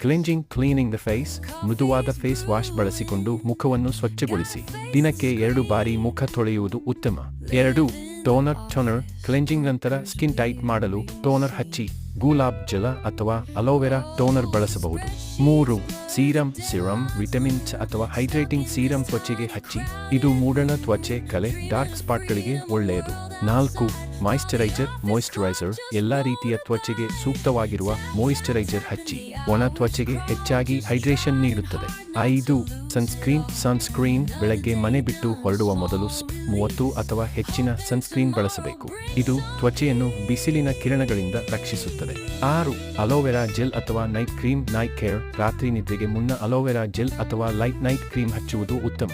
ಕ್ಲೆಂಜಿಂಗ್ cleaning the face ಮೃದುವಾದ face wash ಬಳಸಿಕೊಂಡು ಮುಖವನ್ನು ಸ್ವಚ್ಛಗೊಳಿಸಿ. ದಿನಕ್ಕೆ ಎರಡು ಬಾರಿ ಮುಖ ತೊಳೆಯುವುದು ಉತ್ತಮ. ಎರಡು ಟೋನರ್ ಟೋನರ್ ಕ್ಲೆಂಜಿಂಗ್ ನಂತರ ಸ್ಕಿನ್ ಟೈಟ್ ಮಾಡಲು ಟೋನರ್ ಹಚ್ಚಿ. ಗುಲಾಬ್ ಜಲ ಅಥವಾ ಅಲೋವೆರಾ ಟೋನರ್ ಬಳಸಬಹುದು. ಮೂರು ಸೀರಮ್ ಸಿರಮ್ ವಿಟಮಿನ್ಸ್ ಅಥವಾ ಹೈಡ್ರೇಟಿಂಗ್ ಸೀರಮ್ ತ್ವಚೆಗೆ ಹಚ್ಚಿ, ಇದು ಮೂಡಣ ತ್ವಚೆ, ಕಲೆ, ಡಾರ್ಕ್ ಸ್ಪಾಟ್ಗಳಿಗೆ ಒಳ್ಳೆಯದು. ನಾಲ್ಕು ಮಾಯಿಶ್ಚರೈಸರ್ ಮಾಯಿಶ್ಚರೈಸರ್ ಎಲ್ಲಾ ರೀತಿಯ ತ್ವಚೆಗೆ ಸೂಕ್ತವಾಗಿರುವ ಮಾಯಿಶ್ಚರೈಸರ್ ಹಚ್ಚಿ, ಒಣ ತ್ವಚೆಗೆ ಹೆಚ್ಚಾಗಿ ಹೈಡ್ರೇಷನ್ ನೀಡುತ್ತದೆ. ಐದು, ಸನ್ಸ್ಕ್ರೀನ್ ಸನ್ಸ್ಕ್ರೀನ್ ಬೆಳಗ್ಗೆ ಮನೆ ಬಿಟ್ಟು ಹೊರಡುವ ಮೊದಲು ಮೂವತ್ತು ಅಥವಾ ಹೆಚ್ಚಿನ ಸನ್ಸ್ಕ್ರೀನ್ ಬಳಸಬೇಕು. ಇದು ತ್ವಚೆಯನ್ನು ಬಿಸಿಲಿನ ಕಿರಣಗಳಿಂದ ರಕ್ಷಿಸುತ್ತದೆ. ಆರು, ಅಲೋವೆರಾ ಜೆಲ್ ಅಥವಾ ನೈಟ್ ಕ್ರೀಮ್, ನೈಟ್ ಕೇರ್, ರಾತ್ರಿ ನಿದ್ರೆಗೆ ಮುನ್ನ ಅಲೋವೆರಾ ಜೆಲ್ ಅಥವಾ ಲೈಟ್ ನೈಟ್ ಕ್ರೀಮ್ ಹಚ್ಚುವುದು ಉತ್ತಮ.